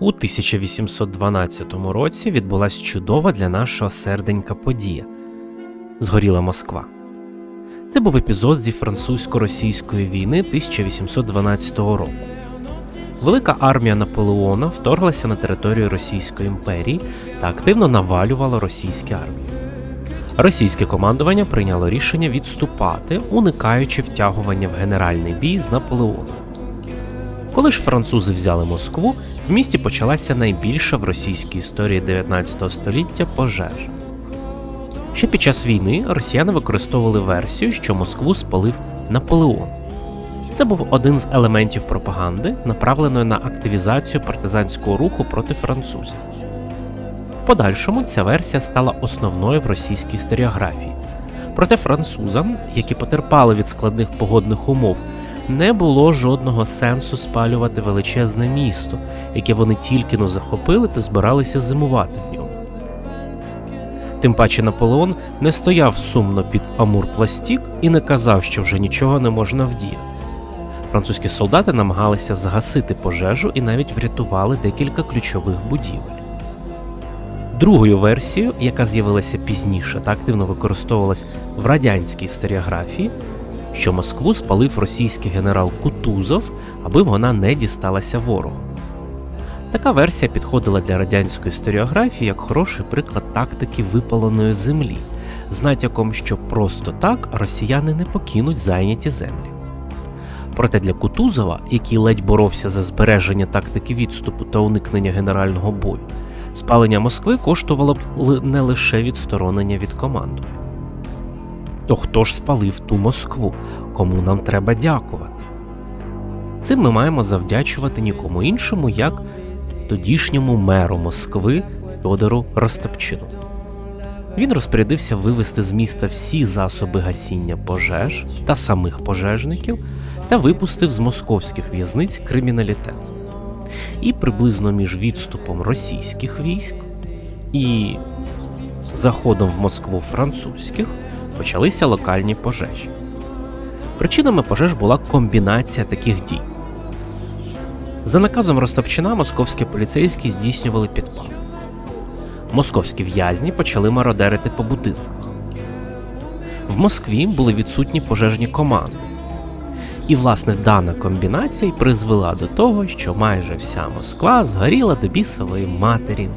У 1812 році відбулася чудова для нашого серденька подія згоріла Москва. Це був епізод зі французько-російської війни 1812 року. Велика армія Наполеона вторглася на територію Російської імперії та активно навалювала російські армії. Російське командування прийняло рішення відступати, уникаючи втягування в генеральний бій з Наполеоном. Коли ж французи взяли Москву, в місті почалася найбільша в російській історії 19 століття пожежа. Ще під час війни росіяни використовували версію, що Москву спалив Наполеон. Це був один з елементів пропаганди, направленої на активізацію партизанського руху проти французів. В подальшому ця версія стала основною в російській історіографії. Проте французам, які потерпали від складних погодних умов, не було жодного сенсу спалювати величезне місто, яке вони тільки но захопили та збиралися зимувати в ньому. Тим паче Наполеон не стояв сумно під Амур-Пластік і не казав, що вже нічого не можна вдіяти. Французькі солдати намагалися загасити пожежу і навіть врятували декілька ключових будівель. Другою версією, яка з'явилася пізніше та активно використовувалась в радянській історіографії, що Москву спалив російський генерал Кутузов, аби вона не дісталася ворогу. Така версія підходила для радянської історіографії як хороший приклад тактики випаленої землі, з натяком, що просто так росіяни не покинуть зайняті землі. Проте для Кутузова, який ледь боровся за збереження тактики відступу та уникнення генерального бою, спалення Москви коштувало б не лише відсторонення від командування. То хто ж спалив ту Москву, кому нам треба дякувати? Цим ми маємо завдячувати нікому іншому, як тодішньому меру Москви Федору Ростопчину. Він розпорядився вивести з міста всі засоби гасіння пожеж та самих пожежників та випустив з московських в'язниць криміналітет. І приблизно між відступом російських військ і заходом в Москву французьких почалися локальні пожежі. Причинами пожеж була комбінація таких дій. За наказом Ростопчина московські поліцейські здійснювали підпал. Московські в'язні почали мародерити по будинках. В Москві були відсутні пожежні команди. І, власне, дана комбінація й призвела до того, що майже вся Москва згоріла до бісової матері